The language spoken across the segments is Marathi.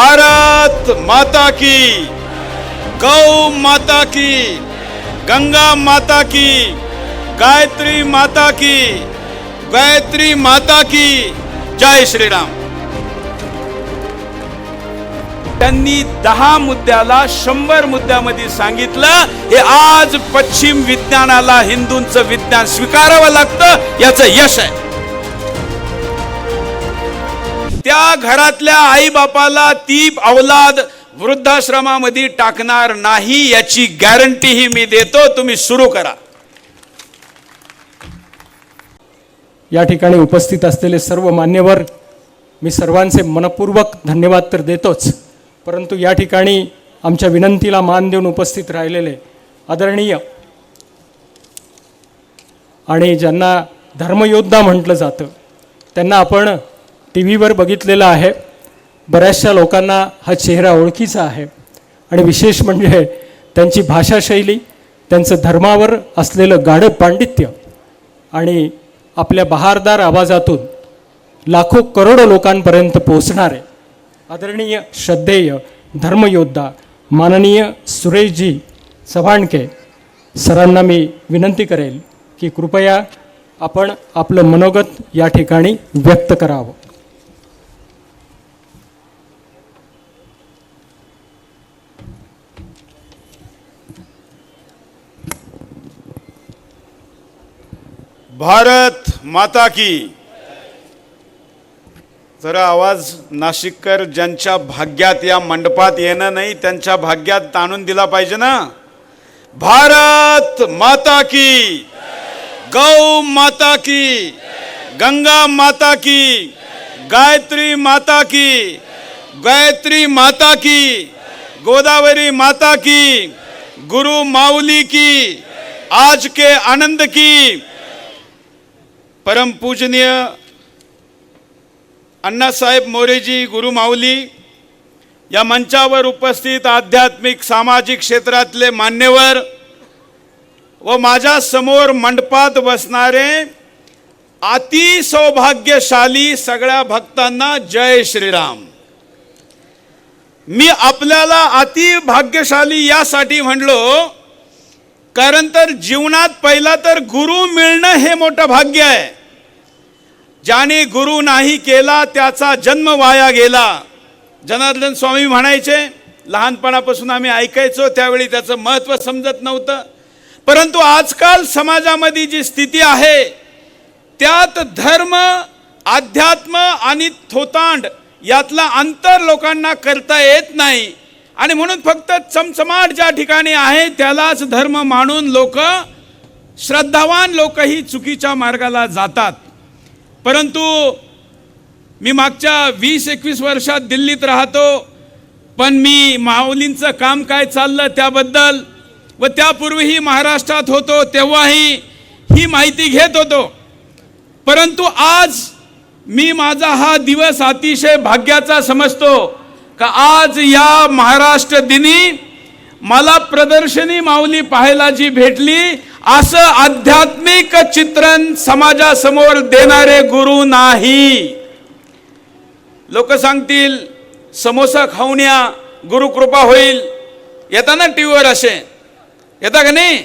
भारत माता की गौ माता की गंगा माता की गायत्री माता की गायत्री माता की जय श्रीराम। त्यांनी दहा मुद्द्याला शंभर मुद्द्यामध्ये सांगितलं हे आज पश्चिम विज्ञानाला हिंदूंचं विज्ञान स्वीकारावं लागतं याचं यश आहे. त्या घरातल्या आई बापाला ती अवलाद वृद्धाश्रमामध्ये टाकणार नाही याची गॅरंटी ही मी देतो. तुम्ही सुरू करा. या ठिकाणी उपस्थित असलेले सर्व मान्यवर मी सर्वांचे मनपूर्वक धन्यवाद तर देतोच परंतु या ठिकाणी आमच्या विनंतीला मान देऊन उपस्थित राहिलेले आदरणीय आणि ज्यांना धर्मयोद्धा म्हटलं जातं त्यांना आपण टी व्हीवर बघितलेलं आहे. बऱ्याचशा लोकांना हा चेहरा ओळखीचा आहे. आणि विशेष म्हणजे त्यांची भाषाशैली त्यांचं धर्मावर असलेलं गाढं पांडित्य आणि आपल्या बहारदार आवाजातून लाखो करोडो लोकांपर्यंत पोहोचणारे आदरणीय श्रद्धेय धर्मयोद्धा माननीय सुरेशजी चव्हाणके सरांना मी विनंती करेल की कृपया आपण आपलं मनोगत या ठिकाणी व्यक्त करावं. भारत माता की। जरा आवाज नाशिककर ज्यांच्या भाग्यात या मंडपात येणं नाही त्यांच्या भाग्यात ताणून दिला पाहिजे ना? भारत माता की। गौ माता की। गंगा माता की। गायत्री माता की। गायत्री माता की। गोदावरी माता की। गुरु माऊली की। आज के आनंद की। परम पूजनीय अण्णासाहेब मोरेजी गुरुमाऊली या मंचावर उपस्थित आध्यात्मिक सामाजिक क्षेत्रातले मान्यवर व माझ्यासमोर मंडपात बसणारे अति सौभाग्यशाली सगळ्या भक्तांना जय श्रीराम. मी आपल्याला अति भाग्यशाली यासाठी म्हणलो कारण तर जीवनात पहिला तर गुरु मिळणं हे मोठं भाग्य आहे. ज्याने गुरु नाही केला त्याचा जन्म वाया गेला. जनार्दन स्वामी म्हणायचे लहानपणापासून आम्ही ऐकायचो त्यावेळी त्याचं महत्त्व समजत नव्हतं. परंतु आजकाल समाजामध्ये जी स्थिती आहे त्यात धर्म अध्यात्म आणि थोतांड यातला अंतर लोकांना करता येत नाही. आणि म्हणून फक्त चमचमाट ज्या ठिकाणी आहे त्यालाच धर्म मानून लोक श्रद्धावान लोकही चुकीच्या मार्गाला जातात. परंतु मी मागच्या वीस एकवीस वर्षात दिल्लीत राहतो पण मी माऊलींचं काम काय चाललं त्याबद्दल व त्यापूर्वीही महाराष्ट्रात होतो तेव्हाही ही माहिती घेत होतो. परंतु आज मी माझा हा दिवस अतिशय भाग्याचा समजतो. का आज या महाराष्ट्र दिनी मला प्रदर्शनी माऊली पाहायला जी भेटली असं आध्यात्मिक चित्रण समाजासमोर देणारे गुरु नाही. लोक सांगतील समोसा खाऊन या गुरुकृपा होईल. येता ना टी व्हीवर असे? येता का नाही?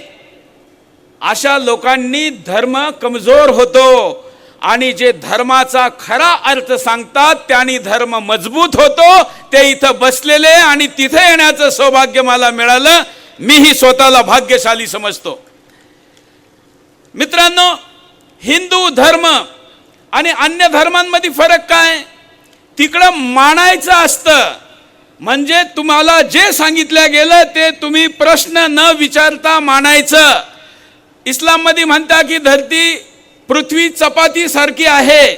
अशा लोकांनी धर्म कमजोर होतो. आणि जे धर्माचा खरा अर्थ सांगतात त्यांनी धर्म मजबूत होतो ते इथं बसलेले आणि तिथे येण्याचं सौभाग्य मला मिळालं मीही स्वतःला भाग्यशाली समजतो. मित्रांनो हिंदू धर्म आणि अन्य धर्मांमध्ये फरक काय? तिकडं मानायचं असतं. म्हणजे तुम्हाला जे सांगितलं गेलं ते तुम्ही प्रश्न न विचारता मानायचं. इस्लाममध्ये म्हणता की धरती पृथ्वी चपाती सारखी आहे.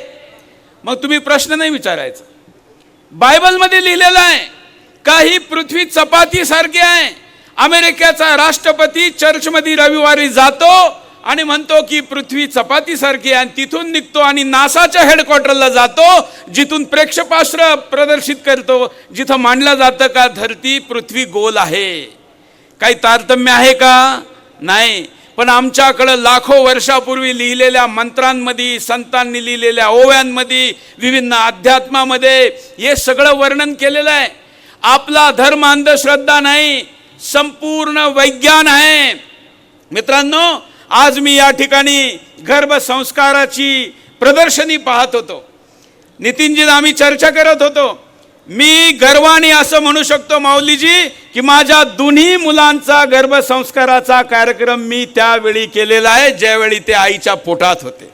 मग तुम्ही प्रश्न नाही विचारायचा. बायबलमध्ये लिहिलेलं आहे का ही पृथ्वी चपाती सारखी आहे. अमेरिकेचा राष्ट्रपती चर्चमध्ये रविवारी जातो आणि म्हणतो की पृथ्वी चपाती सारखी आहे आणि तिथून निघतो आणि नासाच्या हेडक्वार्टरला जातो जिथून प्रेक्षपास्त्र प्रदर्शित करतो. जिथं मांडलं जातं का धरती पृथ्वी गोल आहे. काही तारतम्य आहे का? नाही. पण आमच्याकडं लाखो वर्षापूर्वी लिहिलेल्या मंत्रांमध्ये संतांनी लिहिलेल्या ओव्यांमध्ये विभिन्न अध्यात्मामध्ये हे सगळं वर्णन केलेलं आहे. आपला धर्म अंधश्रद्धा नाही संपूर्ण वैज्ञान आहे. मित्रांनो आज मी या ठिकाणी गर्भसंस्काराची प्रदर्शनी पाहत होतो. नितीनजी आम्ही चर्चा करत होतो. मी गर्वाने असं म्हणू शकतो माऊलीजी की माझ्या दोन्ही मुलांचा गर्भसंस्काराचा कार्यक्रम मी त्यावेळी केलेला आहे ज्यावेळी ते आईच्या पोटात होते.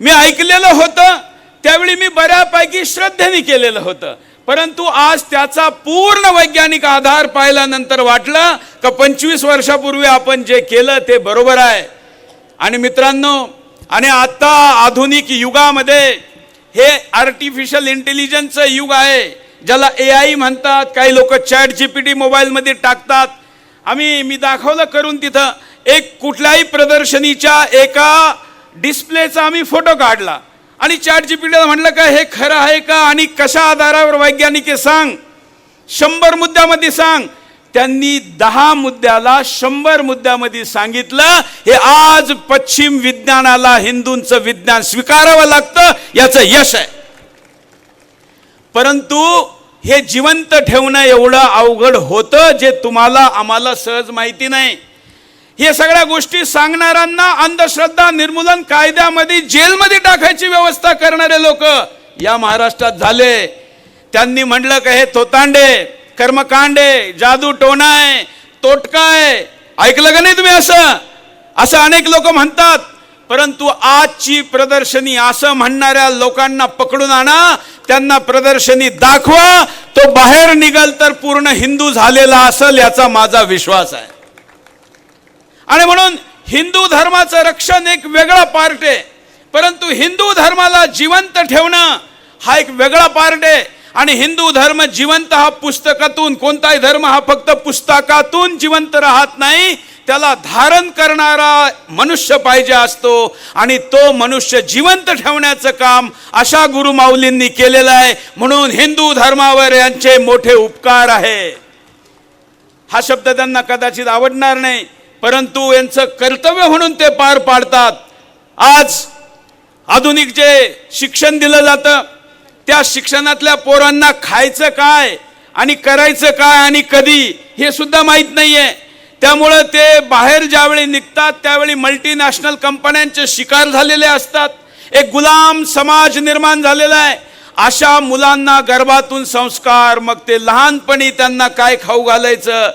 मी ऐकलेलं होतं त्यावेळी मी बऱ्यापैकी श्रद्धेने केलेलं होतं. परंतु आज त्याचा पूर्ण वैज्ञानिक आधार पाहिल्यानंतर वाटलं का पंचवीस वर्षापूर्वी आपण जे केलं ते बरोबर आहे. आणि मित्रांनो आणि आत्ता आधुनिक युगामध्ये हे आर्टिफिशियल इंटेलिजन्सचं युग आहे ज्याला ए आय म्हणतात काही लोक चॅट जी पी टी मोबाईलमध्ये टाकतात. आम्ही मी दाखवलं करून तिथं एक कुठल्याही प्रदर्शनीच्या एका डिस्प्लेचा आम्ही फोटो काढला. आणि चॅट जी पी टीला म्हटलं का हे खरं आहे का? आणि कशा आधारावर वैज्ञानिक सांग? शंभर मुद्द्यामध्ये सांग? त्यांनी दहा मुद्द्याला शंभर मुद्द्यामध्ये सांगितलं हे आज पश्चिम विज्ञानाला हिंदूंचं विज्ञान स्वीकारावं लागतं याचं यश आहे. परंतु हे जिवंत ठेवणं एवढं अवघड होतं जे तुम्हाला आम्हाला सहज माहिती नाही. हे सगळ्या गोष्टी सांगणाऱ्यांना अंधश्रद्धा निर्मूलन कायद्यामध्ये जेलमध्ये टाकायची व्यवस्था करणारे लोक या महाराष्ट्रात झाले. त्यांनी म्हटलं का हे तोतांडे कर्मकांडे जादू टोनाय तोटकाय ऐकलं का नाही तुम्ही असं? असं अनेक लोक म्हणतात परंतु आजची प्रदर्शनी असं म्हणणाऱ्या लोकांना पकडून आणा त्यांना प्रदर्शनी दाखवा तो बाहेर निघाल तर पूर्ण हिंदू झालेला असेल याचा माझा विश्वास आहे. आणि म्हणून हिंदू धर्माचं रक्षण एक वेगळा पार्ट आहे. परंतु हिंदू धर्माला जिवंत ठेवणं हा एक वेगळा पार्ट आहे. आणि हिंदू धर्म जिवंत हा पुस्तकातून कोणताही धर्म हा फक्त पुस्तकातून जिवंत राहत नाही त्याला धारण करणारा मनुष्य पाहिजे असतो आणि तो मनुष्य जिवंत ठेवण्याचं काम अशा गुरुमाऊलींनी केलेलं आहे. म्हणून हिंदू धर्मावर यांचे मोठे उपकार आहे. हा शब्द त्यांना कदाचित आवडणार नाही परंतु यांचं कर्तव्य म्हणून ते पार पाडतात. आज आधुनिक जे शिक्षण दिलं जातं त्या शिक्षणातल्या पोरांना खायचं काय आणि करायचं काय आणि कधी हे सुद्धा माहीत नाही आहे त्यामुळं ते बाहेर ज्यावेळी निघतात त्यावेळी मल्टीनॅशनल कंपन्यांचे शिकार झालेले असतात. एक गुलाम समाज निर्माण झालेला आहे. अशा मुलांना गर्भातून संस्कार मग ते लहानपणी त्यांना काय खाऊ घालायचं?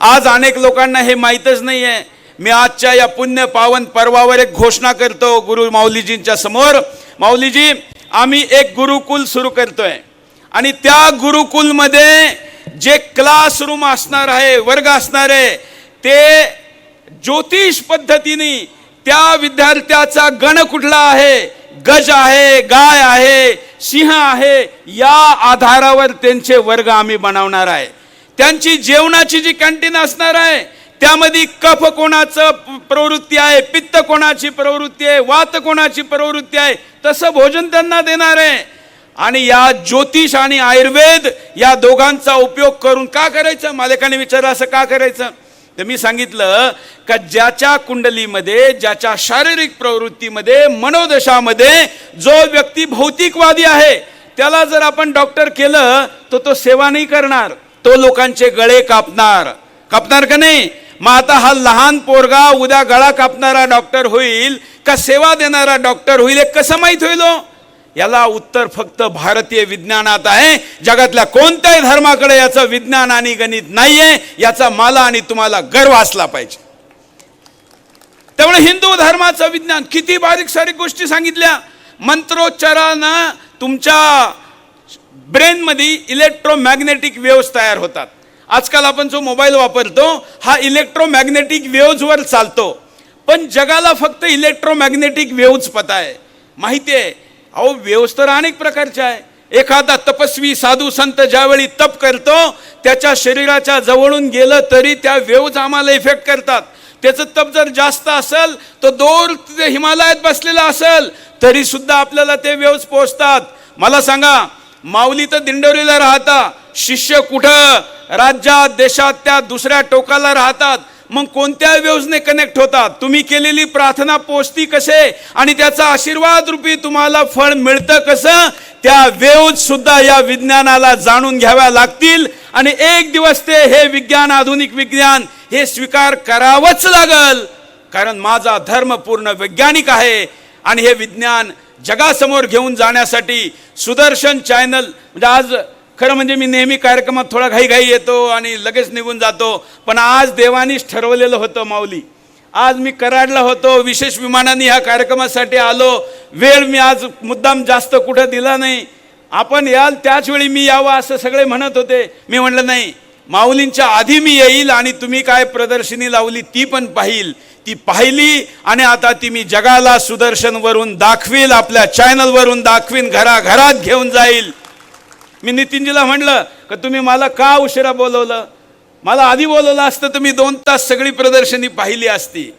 आज अनेक लोकांना हे माहीतच नाही आहे मी आजच्या या पुण्य पावन पर्वावर एक घोषणा करतो गुरु माऊलीजींच्या समोर. माऊलीजी आम्ही एक गुरुकुल सुरू करतोय. आणि त्या गुरुकुलमध्ये जे क्लासरूम असणार आहे वर्ग असणार आहे ते ज्योतिष पद्धतीने त्या विद्यार्थ्याचा गण कुठला आहे गज आहे गाय आहे सिंह आहे या आधारावर त्यांचे वर्ग आम्ही बनवणार आहे. त्यांची जेवणाची जी कॅन्टीन असणार आहे त्यामध्ये कफ कोणाचं प्रवृत्ती आहे पित्त कोणाची प्रवृत्ती आहे वात कोणाची प्रवृत्ती आहे तसं भोजन त्यांना देणार आहे. आणि या ज्योतिष आणि आयुर्वेद या दोघांचा उपयोग करून का करायचं? मालकाने विचारलं असं का करायचं? तर मी सांगितलं का ज्याच्या कुंडलीमध्ये ज्याच्या शारीरिक प्रवृत्तीमध्ये मनोदशामध्ये जो व्यक्ती भौतिकवादी आहे त्याला जर आपण डॉक्टर केलं तर तो सेवा नाही करणार. तो लोकांचे गळे कापणार. कापणार का नाही? मग आता हा लहान पोरगा उद्या गळा कापणारा डॉक्टर होईल का सेवा देणारा डॉक्टर होईल हे कसं माहीत होईल हो? याला उत्तर फक्त भारतीय विज्ञानात आहे. जगातल्या कोणत्याही धर्माकडे याचं विज्ञान आणि गणित नाहीये. याचा मला आणि तुम्हाला गर्व असला पाहिजे. त्यामुळे हिंदू धर्माचं विज्ञान किती बारीक सारीक गोष्टी सांगितल्या. मंत्रोच्चारानं तुमच्या ब्रेनमध्ये इलेक्ट्रोमॅग्नेटिक वेव्स तयार होतात. आजकाल आपण जो मोबाईल वापरतो हा इलेक्ट्रोमॅग्नेटिक वेव्जवर चालतो. पण जगाला फक्त इलेक्ट्रोमॅग्नेटिक वेव्ज पता आहे. माहिती आहे? अहो वेव्स तर अनेक प्रकारच्या आहे. एखादा तपस्वी साधू संत ज्यावेळी तप करतो त्याच्या शरीराच्या जवळून गेलं तरी त्या वेव्ज आम्हाला इफेक्ट करतात. त्याचं तप जर जास्त असेल तर दोर हिमालयात बसलेला असेल तरी सुद्धा आपल्याला ते वेव्ज पोचतात मला सांगा माऊली तर दिंडोरीला राहता शिष्य कुठं? राज्यात देशात त्या दुसऱ्या टोकाला राहतात. मग कोणत्या योजने कनेक्ट होतात? तुम्ही केलेली प्रार्थना पोचती कसे? आणि त्याचा आशीर्वाद रूपी तुम्हाला फळ मिळतं कसं? त्या वेव्ज सुद्धा या विज्ञानाला जाणून घ्याव्या लागतील. आणि एक दिवस ते हे विज्ञान आधुनिक विज्ञान हे स्वीकार करावंच लागल. कारण माझा धर्म पूर्ण वैज्ञानिक आहे. आणि हे विज्ञान जगासमोर घेऊन जाण्यासाठी सुदर्शन चॅनल म्हणजे आज खरं म्हणजे मी नेहमी कार्यक्रमात थोडा घाईघाई येतो आणि लगेच निघून जातो. पण आज देवानीच ठरवलेलं होतं माऊली. आज मी कराडला होतो विशेष विमानाने ह्या कार्यक्रमासाठी आलो. वेळ मी आज मुद्दाम जास्त कुठं दिला नाही. आपण याल त्याच वेळी मी यावं असं सगळे म्हणत होते. मी म्हणलं नाही माऊलींच्या आधी मी येईल आणि तुम्ही काय प्रदर्शनी लावली ती पण पाहिल. ती पाहिली आणि आता ती मी जगाला सुदर्शनवरून दाखवील आपल्या चॅनलवरून दाखवीन घराघरात घेऊन जाईल. मी नितीनजीला म्हणलं का तुम्ही मला का उशिरा बोलवलं? मला आधी बोलवलं असतं तर मी दोन तास सगळी प्रदर्शनी पाहिली असती.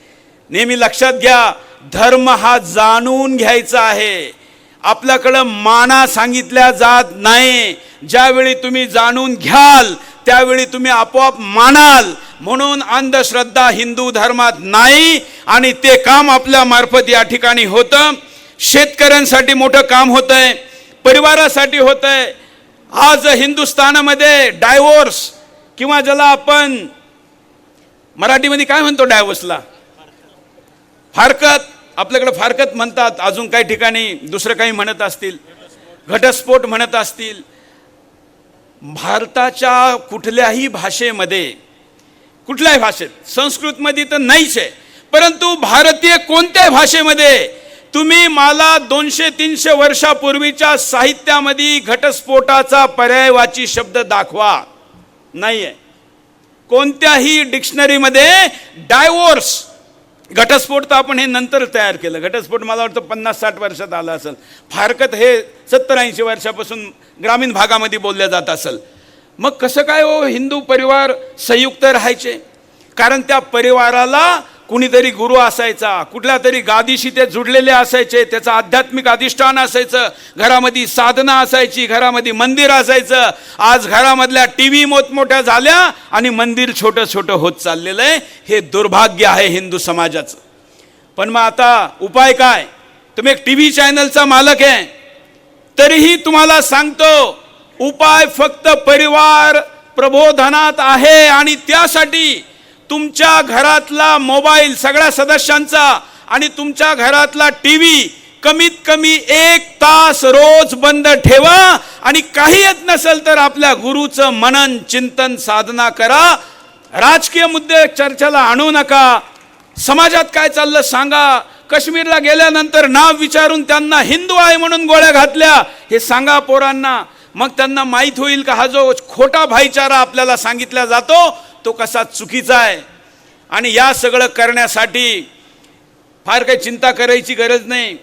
नेहमी लक्षात घ्या धर्म हा जाणून घ्यायचा आहे. आपल्याकडं माना सांगितल्या जात नाही. ज्यावेळी तुम्ही जाणून घ्याल त्यावेळी तुम्ही आपोआप मानाल. म्हणून अंधश्रद्धा हिंदू धर्मात नाही आणि ते काम आपल्या मार्फत या ठिकाणी होतं. शेतकऱ्यांसाठी मोठं काम होतंय आहे परिवारासाठी होतंय आहे आज हिंदुस्थानामध्ये डायव्होर्स किंवा ज्याला आपण मराठीमध्ये काय म्हणतो डायव्होर्सला फारकत. आपल्याकडे फारकत म्हणतात. अजून काही ठिकाणी दुसरं काही म्हणत असतील. घटस्फोट म्हणत असतील. भारताच्या कुठल्याही भाषेमध्ये कुठल्याही भाषेत संस्कृतमध्ये तर नाहीच आहे. परंतु भारतीय कोणत्याही भाषेमध्ये तुम्ही मला दोनशे तीनशे वर्षापूर्वीच्या साहित्यामध्ये घटस्फोटाचा पर्यायवाची शब्द दाखवा. नाही आहे कोणत्याही डिक्शनरीमध्ये डायवोर्स घटस्फोट तर आपण हे नंतर तयार केलं. घटस्फोट मला वाटतं पन्नास साठ वर्षात आला असेल. फारकत हे सत्तर ऐंशी वर्षापासून ग्रामीण भागामध्ये बोलल्या जात असेल. मग कसं काय हो हिंदू परिवार संयुक्त राहायचे? कारण त्या परिवाराला कुणीतरी गुरु असायचा कुठल्या तरी गादीशी ते जुडलेले असायचे त्याचं आध्यात्मिक अधिष्ठान असायचं घरामध्ये साधना असायची घरामध्ये मंदिर असायचं. आज घरामधल्या टी व्ही मोठमोठ्या झाल्या आणि मंदिर छोटं छोटं होत चाललेलं आहे. हे दुर्भाग्य आहे हिंदू समाजाचं. पण मग आता उपाय काय? तुम्ही एक टी व्ही चॅनलचा मालक आहे. तरीही तुम्हाला सांगतो उपाय फक्त परिवार प्रबोधनात आहे आणि त्यासाठी तुमच्या घरातला मोबाईल सगळ्या सदस्यांचा आणि तुमच्या घरातला टी व्ही कमीत कमी एक तास रोज बंद ठेवा आणि काही येत नसेल तर आपल्या गुरुचं मनन चिंतन साधना करा. राजकीय मुद्दे चर्चेला आणू नका. समाजात काय चाललं सांगा. काश्मीरला गेल्यानंतर नाव विचारून त्यांना हिंदू आहे म्हणून गोळ्या घातल्या. हे सांगा पोरांना. मग त्यांना माहीत होईल का हा जो खोटा भाईचारा आपल्याला सांगितला जातो? तो कसा चुकीचा आहे? आणि या सगळं करण्यासाठी फार काही चिंता करायची गरज नाही.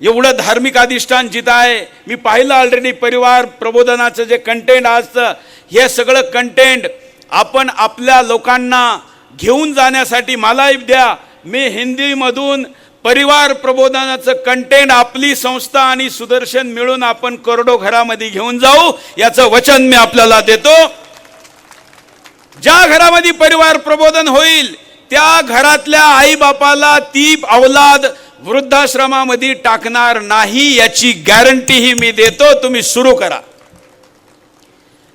एवढं धार्मिक अधिष्ठान जिथं आहे मी पाहिलं ऑलरेडी परिवार प्रबोधनाचं जे कंटेंट असतं हे सगळं कंटेंट आपण आपल्या लोकांना घेऊन जाण्यासाठी मलाही द्या. मी हिंदीमधून परिवार प्रबोधनाचं कंटेंट आपली संस्था आणि सुदर्शन मिळून आपण करोडो घरामध्ये घेऊन जाऊ याचं वचन मी आपल्याला देतो. ज्या घरामध्ये परिवार प्रबोधन होईल त्या घरातल्या आई बापाला ती अवलाद वृद्धाश्रमामध्ये टाकणार नाही याची गॅरंटीही मी देतो तुम्ही सुरू करा.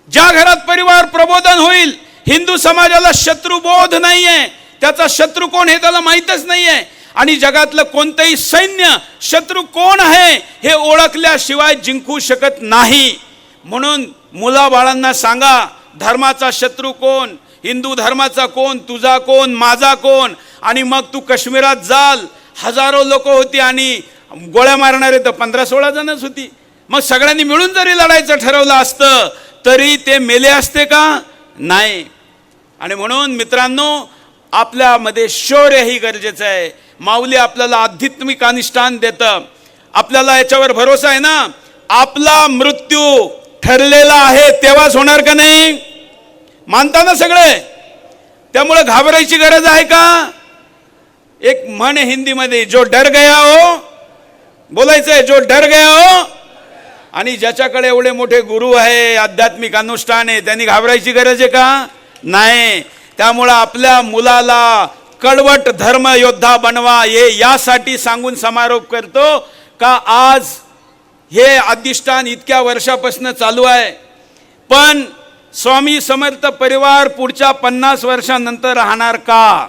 ज्या घरात परिवार प्रबोधन होईल हिंदू समाजाला शत्रुबोध नाहीये त्याचा शत्रू कोण हे त्याला माहीतच नाहीये आणि जगातलं कोणतंही सैन्य शत्रू कोण आहे हे ओळखल्याशिवाय जिंकू शकत नाही. म्हणून मुलाबाळांना सांगा धर्माचा शत्रू कोण? हिंदू धर्माचा कोण? तुझा कोण? माझा कोण? आणि मग तू काश्मीरात जाल. हजारो लोक होती आणि गोळ्या मारणारे तर पंधरा सोळा जणच होती. मग सगळ्यांनी मिळून जरी लढायचं ठरवलं असतं तरी ते मेले असते का? नाही. आणि म्हणून मित्रांनो आपल्यामध्ये शौर्यही गरजेचं आहे. माऊली आपल्याला आध्यात्मिक अनुष्ठान देतं. आपल्याला याच्यावर भरोसा आहे ना? आपला मृत्यू ठरलेला आहे तेव्हाच होणार का नाही? मानता ना सगळे? त्यामुळे घाबरायची गरज आहे का? एक म्हण हिंदीमध्ये जो डर गया हो बोलायचंय जो डर गया हो आणि ज्याच्याकडे एवढे मोठे गुरु आहे आध्यात्मिक अनुष्ठान आहे त्यांनी घाबरायची गरज आहे का? नाही. त्यामुळं आपल्या मुलाला कडवट धर्मयोद्धा बनवा हे यासाठी सांगून समारोप करतो का आज हे अधिष्ठान इतक्या वर्षापासून चालू आहे. पण स्वामी समर्थ परिवार पुढच्या पन्नास वर्षानंतर राहणार का?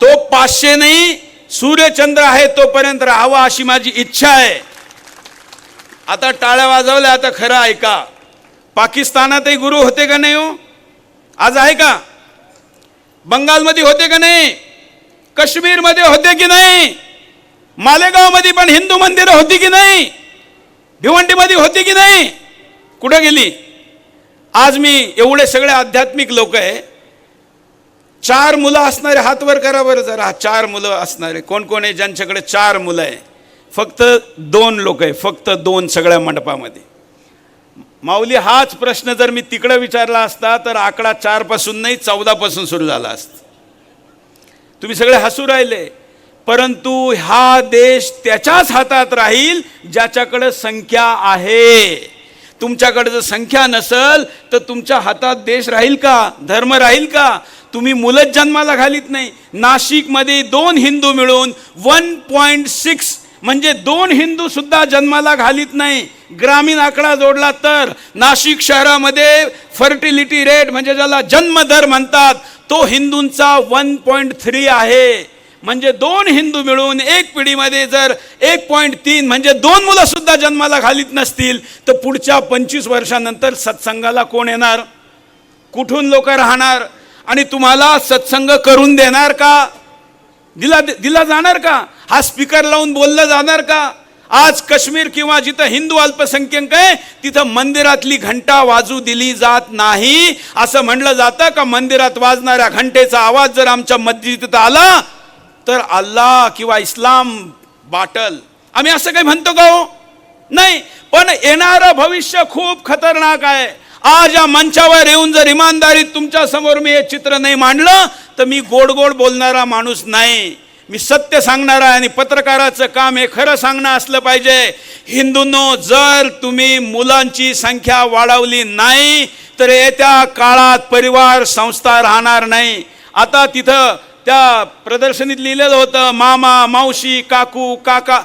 तो पाचशे नाही सूर्यचंद्र आहे तोपर्यंत राहावा अशी माझी इच्छा आहे. आता टाळ्या वाजवल्या आता खरं ऐका पाकिस्तानातही गुरु होते का नाही हो? आज आहे का? बंगालमध्ये होते का नाही? काश्मीरमध्ये होते की नाही? मालेगावमध्ये पण हिंदू मंदिरं होती की नाही? भिवंडीमध्ये होती की नाही? कुठं गेली? आज मी एवढे सगळे आध्यात्मिक लोक आहे. चार मुलं असणारे हातवर करा बरं जरा. चार मुलं असणारे. कोण कोण आहे? ज्यांच्याकडे चार मुलं आहे. फक्त दोन लोक आहे. फक्त दोन सगळ्या मंडपामध्ये. माऊली हाच प्रश्न जर मी तिकडं विचारला असता तर आकडा चारपासून नाही चौदापासून सुरू झाला असता. तुम्ही सगळे हसू राहिले. परंतु हा देश त्याच्याच हातात राहील ज्याच्याकडे संख्या आहे. तुमच्याकडे जर संख्या नसल तर तुमच्या हातात देश राहील का? धर्म राहील का? तुम्ही मुलंच जन्माला घालीत नाही. नाशिकमध्ये दोन हिंदू मिळून वन पॉईंट सिक्स म्हणजे दोन हिंदू सुद्धा जन्माला घालीत नाही. ग्रामीण आकडा जोडला तर नाशिक शहरामध्ये फर्टिलिटी रेट म्हणजे ज्याला जन्मदर म्हणतात तो हिंदूंचा वन पॉईंट थ्री आहे. म्हणजे दोन हिंदू मिळून एक पिढीमध्ये जर एक पॉईंट तीन म्हणजे दोन मुलं सुद्धा जन्माला घालीत नसतील तर पुढच्या पंचवीस वर्षानंतर सत्संगाला कोण येणार? कुठून लोक राहणार? आणि तुम्हाला सत्संग करून देणार का? दिला दिला जाणार का? हा स्पीकर लावून बोललं जाणार का? आज काश्मीर किंवा जिथं हिंदू अल्पसंख्याक आहे तिथं मंदिरातली घंटा वाजू दिली जात नाही. असं म्हणलं जातं का मंदिरात वाजणाऱ्या घंटेचा आवाज जर आमच्या मस्जिदीत आला तर अल्लाह किंवा इस्लाम बाटल. आम्ही असं काही म्हणतो का हो? नाही पण येणारं भविष्य खूप खतरनाक आहे. आज या मंचावर येऊन जर इमानदारीत तुमच्यासमोर मी हे चित्र नाही मांडलं तर मी गोड गोड बोलणारा माणूस नाही. मी सत्य सांगणारा आहे आणि पत्रकाराचं काम हे खरं सांगणं असलं पाहिजे. हिंदूंनो जर तुम्ही मुलांची संख्या वाढवली नाही तर येत्या काळात परिवार संस्था राहणार नाही. आता तिथं त्या प्रदर्शनीत लिहिलेलं होतं मामा मावशी काकू काका.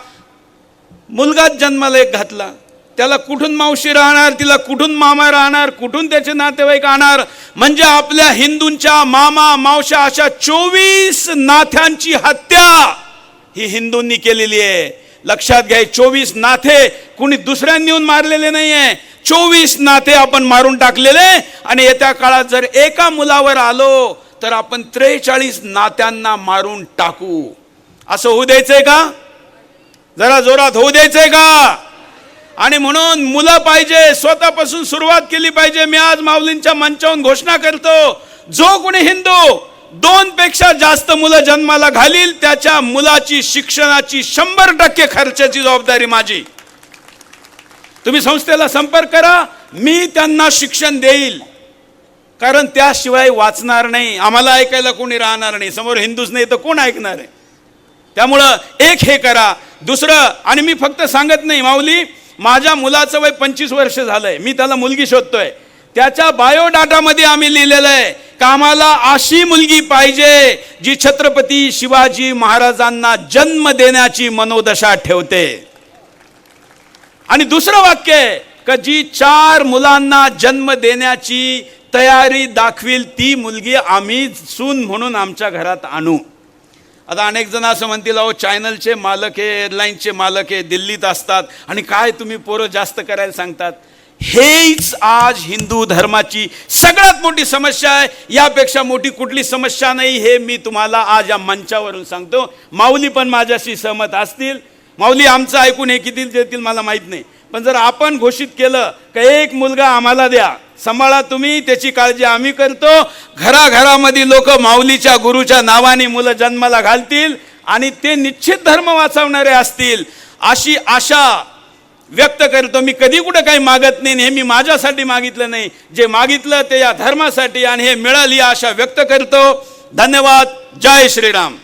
मुलगाच जन्माला एक घातला. त्याला कुठून मावशी राहणार तिला कुठून मामा राहणार कुठून त्याचे नातेवाईक आणणार म्हणजे आपल्या हिंदूंच्या मामा मावशा अशा चोवीस नाथ्यांची हत्या ही हिंदूंनी केलेली आहे. लक्षात घ्या चोवीस नाथे कुणी दुसऱ्यांनी येऊन मारलेले नाही आहे चोवीस नाथे आपण मारून टाकलेले आणि येत्या काळात जर एका मुलावर आलो तर आपण त्रेचाळीस नात्यांना मारून टाकू. असं होऊ द्यायचंय का? जरा जोरात होऊ द्यायचंय का? आणि म्हणून मुलं पाहिजे स्वतःपासून सुरुवात केली पाहिजे. मी आज माऊलींच्या मंचावरून घोषणा करतो जो कोणी हिंदू दोन पेक्षा जास्त मुलं जन्माला घालील त्याच्या मुलाची शिक्षणाची शंभर टक्के खर्चाची जबाबदारी माझी. तुम्ही संस्थेला संपर्क करा मी त्यांना शिक्षण देईल. कारण त्याशिवाय वाचणार नाही. आम्हाला ऐकायला कोणी राहणार नाही. समोर हिंदूच नाही तर कोण ऐकणार आहे? त्यामुळं एक हे करा. दुसरं आणि मी फक्त सांगत नाही माऊली माझ्या मुलाचं वय पंचवीस वर्ष झालंय. मी त्याला मुलगी शोधतोय. त्याच्या बायोडाटामध्ये आम्ही लिहिलेलं आहे का आम्हाला अशी मुलगी पाहिजे जी छत्रपती शिवाजी महाराजांना जन्म देण्याची मनोदशा ठेवते. आणि दुसरं वाक्य आहे का जी चार मुलांना जन्म देण्याची तयारी दाखवील ती मुलगी आम्ही सून म्हणून आमच्या घरात आणू. आता अनेक जण असं म्हणतील अहो चॅनलचे मालक आहे एअरलाईनचे मालक आहे दिल्लीत असतात आणि काय तुम्ही पोरं जास्त करायला सांगतात? हेच आज हिंदू धर्माची सगळ्यात मोठी समस्या आहे. यापेक्षा मोठी कुठली समस्या नाही हे मी तुम्हाला आज या मंचावरून सांगतो. माऊली पण माझ्याशी सहमत असतील. माऊली आमचं ऐकून हे किती देतील मला माहीत नाही. पण जर आपण घोषित केलं का एक मुलगा आम्हाला द्या सांभाळा तुम्ही त्याची काळजी आम्ही करतो. घराघरामध्ये लोक माऊलीच्या गुरुच्या नावाने मुलं जन्माला घालतील आणि ते निश्चित धर्म वाचवणारे असतील. अशी आशा व्यक्त करतो मी. कधी कुठं काही मागत नाही हे मी माझ्यासाठी मागितलं नाही. जे मागितलं ते या धर्मासाठी आणि हे मिळाली आशा व्यक्त करतो. धन्यवाद. जय श्रीराम.